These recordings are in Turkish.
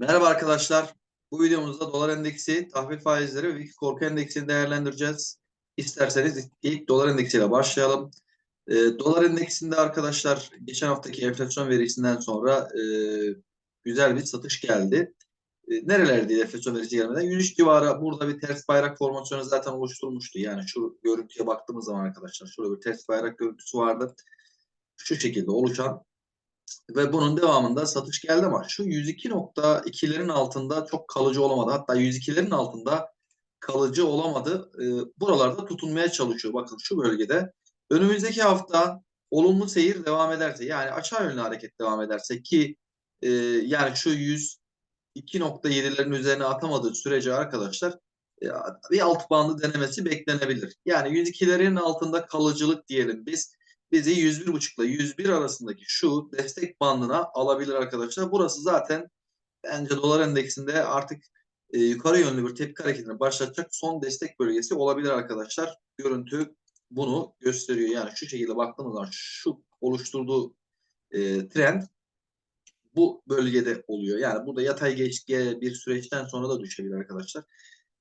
Merhaba arkadaşlar. Bu videomuzda dolar endeksi, tahvil faizleri ve korku endeksini değerlendireceğiz. İsterseniz ilk dolar endeksiyle başlayalım. E, dolar endeksinde arkadaşlar geçen haftaki enflasyon verisinden sonra e, güzel bir satış geldi. E, nerelerdeydi enflasyon verisi gelmeden? 103 civarı burada bir ters bayrak formasyonu zaten oluşturmuştu. Yani şu görüntüye baktığımız zaman arkadaşlar şurada bir ters bayrak görüntüsü vardı. Şu şekilde oluşan ve bunun devamında satış geldi ama şu 102.2'lerin altında çok kalıcı olamadı. Hatta 102'lerin altında kalıcı olamadı. E, buralarda tutunmaya çalışıyor. Bakın şu bölgede. Önümüzdeki hafta olumlu seyir devam ederse yani aşağı yönlü hareket devam ederse ki e, yani şu 102.7'lerin üzerine atamadığı sürece arkadaşlar e, bir alt bandı denemesi beklenebilir. Yani 102'lerin altında kalıcılık diyelim biz bizi 101.5 ile 101 arasındaki şu destek bandına alabilir arkadaşlar. Burası zaten bence dolar endeksinde artık e, yukarı yönlü bir tepki hareketini başlatacak son destek bölgesi olabilir arkadaşlar. Görüntü bunu gösteriyor. Yani şu şekilde baktığımız zaman şu oluşturduğu e, trend bu bölgede oluyor. Yani burada yatay geç bir süreçten sonra da düşebilir arkadaşlar.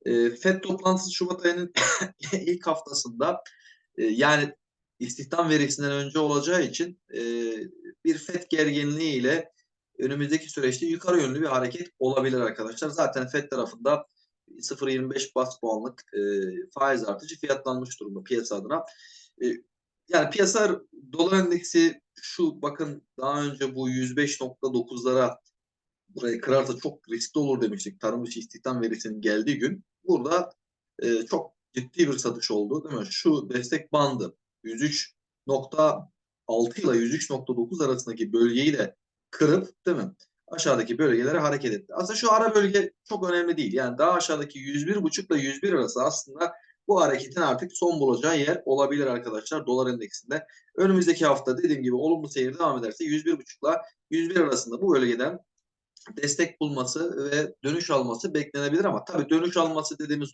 E, FED toplantısı Şubat ayının ilk haftasında e, yani istihdam verisinden önce olacağı için e, bir FED gerginliği ile önümüzdeki süreçte yukarı yönlü bir hareket olabilir arkadaşlar. Zaten FED tarafında 0.25 bas puanlık e, faiz artışı fiyatlanmış durumda piyasa adına. E, yani piyasa dolar endeksi şu bakın daha önce bu 105.9'lara burayı kırarsa çok riskli olur demiştik. Tarım dışı istihdam verisinin geldiği gün. Burada e, çok ciddi bir satış oldu değil mi? Şu destek bandı 103.6 ile 103.9 arasındaki bölgeyi de kırıp değil mi? Aşağıdaki bölgelere hareket etti. Aslında şu ara bölge çok önemli değil. Yani daha aşağıdaki 101.5 ile 101 arası aslında bu hareketin artık son bulacağı yer olabilir arkadaşlar dolar endeksinde. Önümüzdeki hafta dediğim gibi olumlu seyir devam ederse 101.5 ile 101 arasında bu bölgeden destek bulması ve dönüş alması beklenebilir ama tabii dönüş alması dediğimiz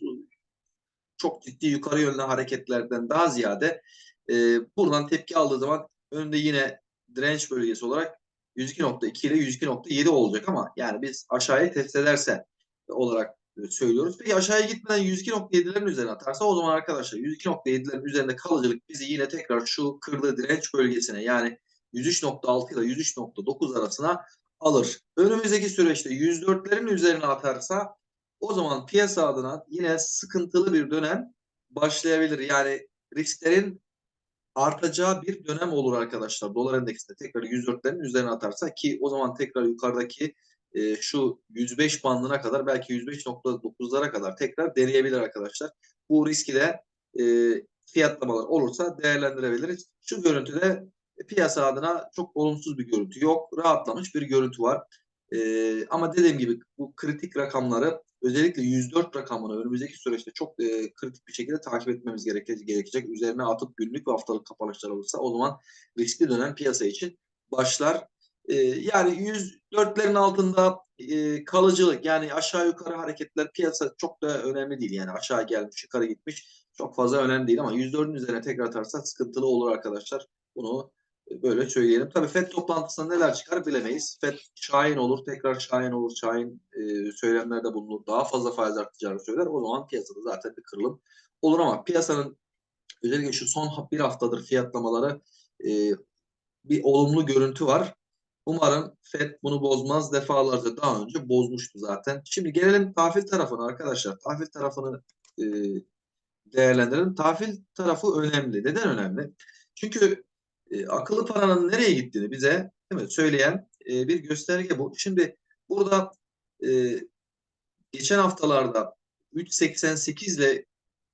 çok ciddi yukarı yönlü hareketlerden daha ziyade e, buradan tepki aldığı zaman önünde yine direnç bölgesi olarak 102.2 ile 102.7 olacak ama yani biz aşağıya test ederse olarak e, söylüyoruz. Peki aşağıya gitmeden 102.7'lerin üzerine atarsa o zaman arkadaşlar 102.7'lerin üzerinde kalıcılık bizi yine tekrar şu kırdığı direnç bölgesine yani 103.6 ile 103.9 arasına alır. Önümüzdeki süreçte 104'lerin üzerine atarsa o zaman piyasa adına yine sıkıntılı bir dönem başlayabilir. Yani risklerin artacağı bir dönem olur arkadaşlar. Dolar endeksinde tekrar 104'lerin üzerine atarsa ki o zaman tekrar yukarıdaki e, şu 105 bandına kadar belki 105.9'lara kadar tekrar deneyebilir arkadaşlar. Bu riski de e, fiyatlamalar olursa değerlendirebiliriz. Şu görüntüde piyasa adına çok olumsuz bir görüntü yok. Rahatlamış bir görüntü var. E, ama dediğim gibi bu kritik rakamları özellikle 104 rakamını önümüzdeki süreçte çok e, kritik bir şekilde takip etmemiz gerekecek, gerekecek. Üzerine atıp günlük ve haftalık kapanışlar olursa o zaman riskli dönem piyasa için başlar. E, yani 104'lerin altında e, kalıcılık yani aşağı yukarı hareketler piyasa çok da önemli değil. Yani aşağı gelmiş yukarı gitmiş çok fazla önemli değil ama 104'ün üzerine tekrar atarsa sıkıntılı olur arkadaşlar. Bunu Böyle söyleyelim. Tabii FED toplantısında neler çıkar bilemeyiz. FED şahin olur, tekrar şahin olur, şahin e, söylemlerde bulunur. Daha fazla faiz artacağını söyler. O zaman piyasada zaten bir kırılım olur ama piyasanın özellikle şu son bir haftadır fiyatlamaları e, bir olumlu görüntü var. Umarım FED bunu bozmaz. Defalarca daha önce bozmuştu zaten. Şimdi gelelim tahvil tarafına arkadaşlar. Tahvil tarafını e, değerlendirelim. Tahvil tarafı önemli. Neden önemli? Çünkü e, akıllı paranın nereye gittiğini bize değil mi, söyleyen e, bir gösterge bu. Şimdi burada e, geçen haftalarda 3.88 ile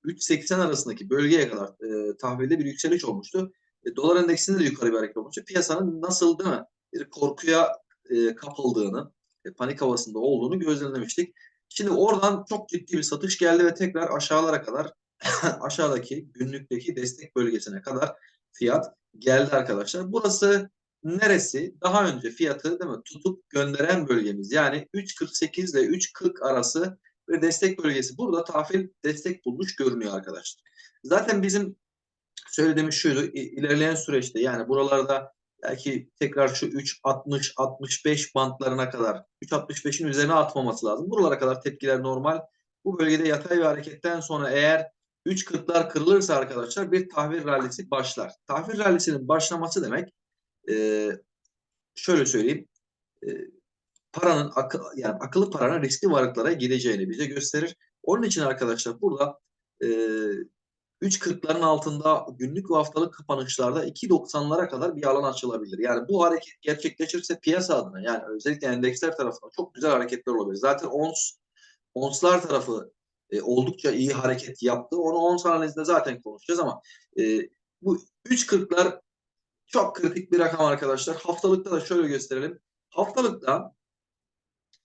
3.80 arasındaki bölgeye kadar e, tahvilde bir yükseliş olmuştu. E, dolar endeksinde de yukarı bir hareket olmuştu. Piyasanın nasıl değil mi bir korkuya e, kapıldığını, e, panik havasında olduğunu gözlemlemiştik. Şimdi oradan çok ciddi bir satış geldi ve tekrar aşağılara kadar aşağıdaki günlükteki destek bölgesine kadar fiyat geldi arkadaşlar. Burası neresi? Daha önce fiyatı değil mi? tutup gönderen bölgemiz. Yani 3.48 ile 3.40 arası bir destek bölgesi. Burada tahvil destek bulmuş görünüyor arkadaşlar. Zaten bizim söylediğimiz şuydu. ilerleyen süreçte yani buralarda belki tekrar şu 3.60 65 bantlarına kadar 3.65'in üzerine atmaması lazım. Buralara kadar tepkiler normal. Bu bölgede yatay bir hareketten sonra eğer 3.40'lar kırılırsa arkadaşlar bir tahvil rallisi başlar. Tahvil rallisinin başlaması demek e, şöyle söyleyeyim e, paranın akı, yani akıllı paranın riskli varlıklara gideceğini bize gösterir. Onun için arkadaşlar burada e, 3.40'ların altında günlük ve haftalık kapanışlarda 2.90'lara kadar bir alan açılabilir. Yani bu hareket gerçekleşirse piyasa adına yani özellikle endeksler tarafından çok güzel hareketler olabilir. Zaten ons onslar tarafı e, oldukça iyi hareket yaptı. Onu ons analizinde zaten konuşacağız ama e, bu 3.40'lar çok kritik bir rakam arkadaşlar. Haftalıkta da şöyle gösterelim. Haftalıkta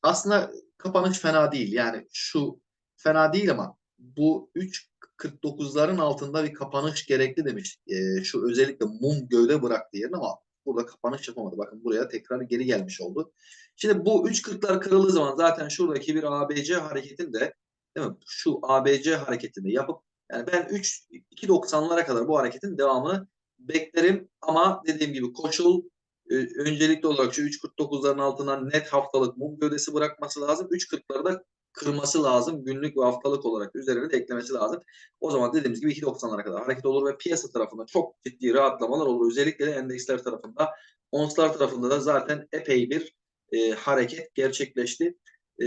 aslında kapanış fena değil. Yani şu fena değil ama bu 3.49'ların altında bir kapanış gerekli demiş. E, şu özellikle mum gövde bıraktı yerine ama burada kapanış yapamadı. Bakın buraya tekrar geri gelmiş oldu. Şimdi bu 3.40'lar kırıldığı zaman zaten şuradaki bir ABC hareketinde değil mi? Şu ABC hareketini yapıp yani ben 3 2.90'lara kadar bu hareketin devamını beklerim ama dediğim gibi koşul e, öncelikli olarak şu 3.49'ların altından net haftalık mum gövdesi bırakması lazım. 3.40'ları da kırması lazım. Günlük ve haftalık olarak üzerine de eklemesi lazım. O zaman dediğimiz gibi 2.90'lara kadar hareket olur ve piyasa tarafında çok ciddi rahatlamalar olur. Özellikle de endeksler tarafında. Onslar tarafında da zaten epey bir e, hareket gerçekleşti. E,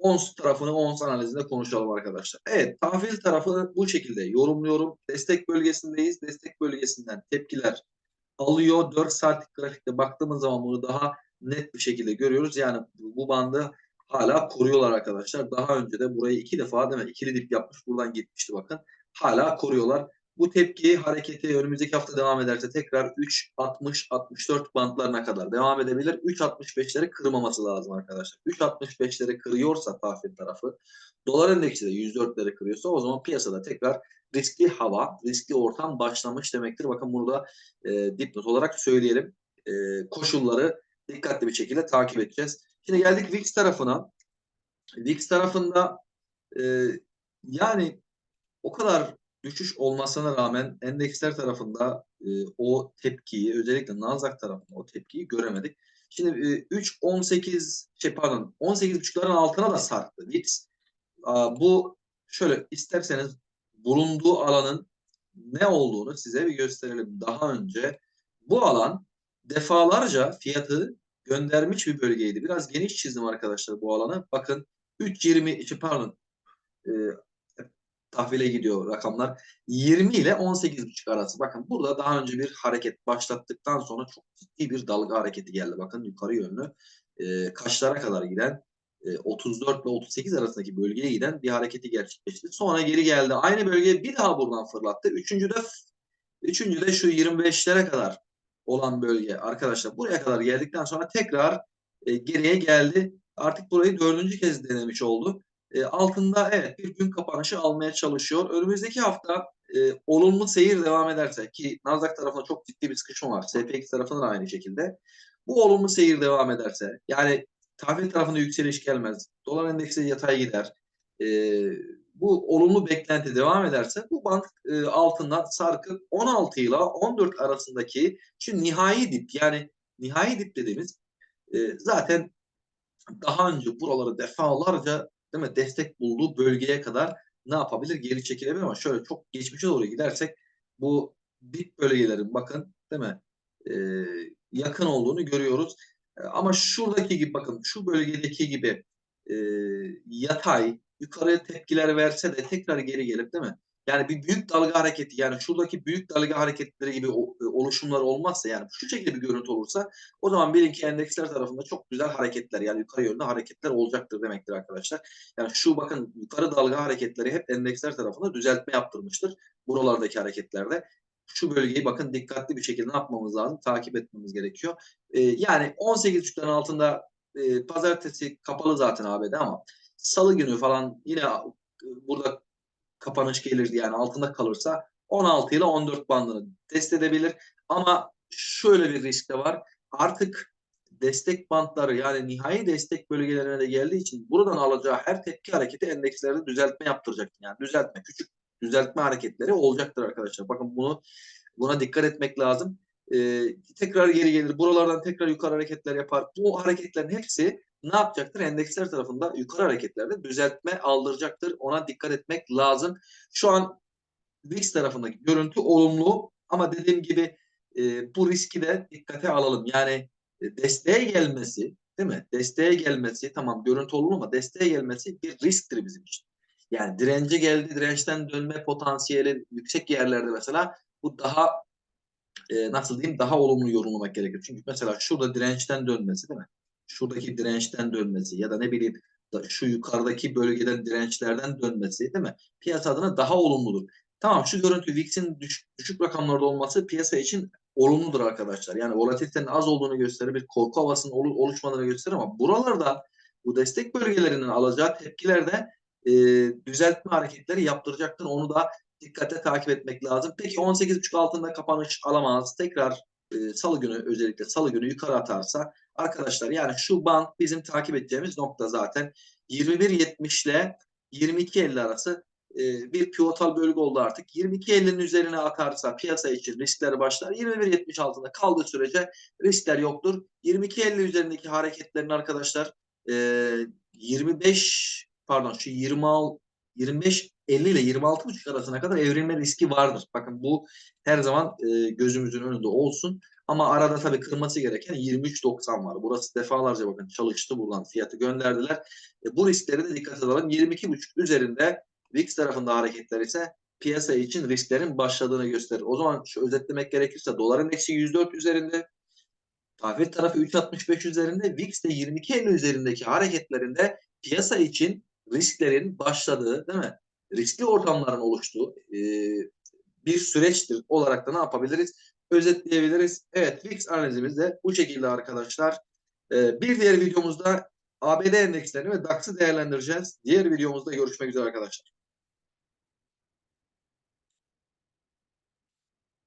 ons tarafını ons analizinde konuşalım arkadaşlar. Evet tahvil tarafını bu şekilde yorumluyorum. Destek bölgesindeyiz. Destek bölgesinden tepkiler alıyor. 4 saatlik grafikte baktığımız zaman bunu daha net bir şekilde görüyoruz. Yani bu bandı hala koruyorlar arkadaşlar. Daha önce de burayı iki defa değil mi? İkili dip yapmış. Buradan gitmişti bakın. Hala koruyorlar. Bu tepki hareketi önümüzdeki hafta devam ederse tekrar 3.60-64 bantlarına kadar devam edebilir. 3.65'leri kırmaması lazım arkadaşlar. 3.65'leri kırıyorsa tahvil tarafı dolar endeksi de 104'leri kırıyorsa o zaman piyasada tekrar riskli hava, riskli ortam başlamış demektir. Bakın burada e, dipnot olarak söyleyelim. E, koşulları dikkatli bir şekilde takip edeceğiz. Şimdi geldik VIX tarafına. VIX tarafında e, yani o kadar düşüş olmasına rağmen endeksler tarafında e, o tepkiyi özellikle Nasdaq tarafında o tepkiyi göremedik. Şimdi e, 3.18 şey pardon 18.5'ların altına da sarktı VIX. A, bu şöyle isterseniz bulunduğu alanın ne olduğunu size bir gösterelim. Daha önce bu alan defalarca fiyatı göndermiş bir bölgeydi. Biraz geniş çizdim arkadaşlar bu alanı. Bakın 3.20 pardon e, tahvile gidiyor rakamlar. 20 ile 18.5 arası. Bakın burada daha önce bir hareket başlattıktan sonra çok ciddi bir dalga hareketi geldi. Bakın yukarı yönlü e, kaçlara kadar giden e, 34 ile 38 arasındaki bölgeye giden bir hareketi gerçekleşti. Sonra geri geldi. Aynı bölgeye bir daha buradan fırlattı. Üçüncü de üçüncü de şu 25'lere kadar olan bölge arkadaşlar. Buraya kadar geldikten sonra tekrar e, geriye geldi. Artık burayı dördüncü kez denemiş oldu. E, altında evet bir gün kapanışı almaya çalışıyor. Önümüzdeki hafta e, olumlu seyir devam ederse ki Nasdaq tarafında çok ciddi bir sıkışma var. SPX tarafında da aynı şekilde. Bu olumlu seyir devam ederse yani tahvil tarafında yükseliş gelmez. Dolar endeksi yatay gider. E, bu olumlu beklenti devam ederse bu bank e, altından sarkıp 16 ile 14 arasındaki şu nihai dip yani nihai dip dediğimiz e, zaten daha önce buraları defalarca değil mi destek bulduğu bölgeye kadar ne yapabilir? Geri çekilebilir ama şöyle çok geçmişe doğru gidersek bu dip bölgelerin bakın değil mi? E, yakın olduğunu görüyoruz. E, ama şuradaki gibi bakın şu bölgedeki gibi e, yatay yukarıya tepkiler verse de tekrar geri gelip değil mi? Yani bir büyük dalga hareketi yani şuradaki büyük dalga hareketleri gibi e, oluşumlar olmazsa yani şu şekilde bir görüntü olursa o zaman bilin ki endeksler tarafında çok güzel hareketler yani yukarı yönde hareketler olacaktır demektir arkadaşlar. Yani şu bakın yukarı dalga hareketleri hep endeksler tarafında düzeltme yaptırmıştır buralardaki hareketlerde. Şu bölgeyi bakın dikkatli bir şekilde yapmamız lazım? Takip etmemiz gerekiyor. Ee, yani 18.5'ların altında e, pazartesi kapalı zaten ABD ama salı günü falan yine burada kapanış gelirdi yani altında kalırsa 16 ile 14 bandını test edebilir. Ama şöyle bir risk de var. Artık destek bantları yani nihai destek bölgelerine de geldiği için buradan alacağı her tepki hareketi endekslerde düzeltme yaptıracaktır. Yani düzeltme, küçük düzeltme hareketleri olacaktır arkadaşlar. Bakın bunu buna dikkat etmek lazım. e, tekrar geri gelir. Buralardan tekrar yukarı hareketler yapar. Bu hareketlerin hepsi ne yapacaktır? Endeksler tarafında yukarı hareketlerde düzeltme aldıracaktır. Ona dikkat etmek lazım. Şu an VIX tarafındaki görüntü olumlu ama dediğim gibi e, bu riski de dikkate alalım. Yani e, desteğe gelmesi değil mi? Desteğe gelmesi tamam görüntü olumlu ama desteğe gelmesi bir risktir bizim için. Yani dirence geldi, dirençten dönme potansiyeli yüksek yerlerde mesela bu daha e, nasıl diyeyim daha olumlu yorumlamak gerekir. Çünkü mesela şurada dirençten dönmesi değil mi? Şuradaki dirençten dönmesi ya da ne bileyim şu yukarıdaki bölgeden dirençlerden dönmesi değil mi? Piyasa adına daha olumludur. Tamam şu görüntü VIX'in düş, düşük rakamlarda olması piyasa için olumludur arkadaşlar. Yani volatilitenin az olduğunu gösterir, bir korku havasının olu- oluşmadığını gösterir ama buralarda bu destek bölgelerinin alacağı tepkilerde e, düzeltme hareketleri yaptıracaktır. Onu da dikkate takip etmek lazım. Peki 18.5 altında kapanış alamaz. Tekrar e, salı günü özellikle salı günü yukarı atarsa arkadaşlar yani şu band bizim takip edeceğimiz nokta zaten 21.70 ile 22.50 arası e, bir pivotal bölge oldu artık. 22.50'nin üzerine atarsa piyasa için riskler başlar. 21.70 altında kaldığı sürece riskler yoktur. 22.50 üzerindeki hareketlerin arkadaşlar e, 25 pardon şu 26 25 50 ile 26,5 arasına kadar evrilme riski vardır. Bakın bu her zaman e, gözümüzün önünde olsun. Ama arada tabii kırması gereken 23.90 var. Burası defalarca bakın çalıştı buradan fiyatı gönderdiler. E, bu riskleri de dikkat edelim. 22.5 üzerinde VIX tarafında hareketler ise piyasa için risklerin başladığını gösterir. O zaman şu özetlemek gerekirse dolar endeksi 104 üzerinde, tahvil tarafı 3.65 üzerinde, VIX de 22.50 üzerindeki hareketlerinde piyasa için risklerin başladığı değil mi? Riskli ortamların oluştuğu e, bir süreçtir olarak da ne yapabiliriz? Özetleyebiliriz. Evet VIX analizimiz de bu şekilde arkadaşlar. E, bir diğer videomuzda ABD endekslerini ve DAX'ı değerlendireceğiz. Diğer videomuzda görüşmek üzere arkadaşlar.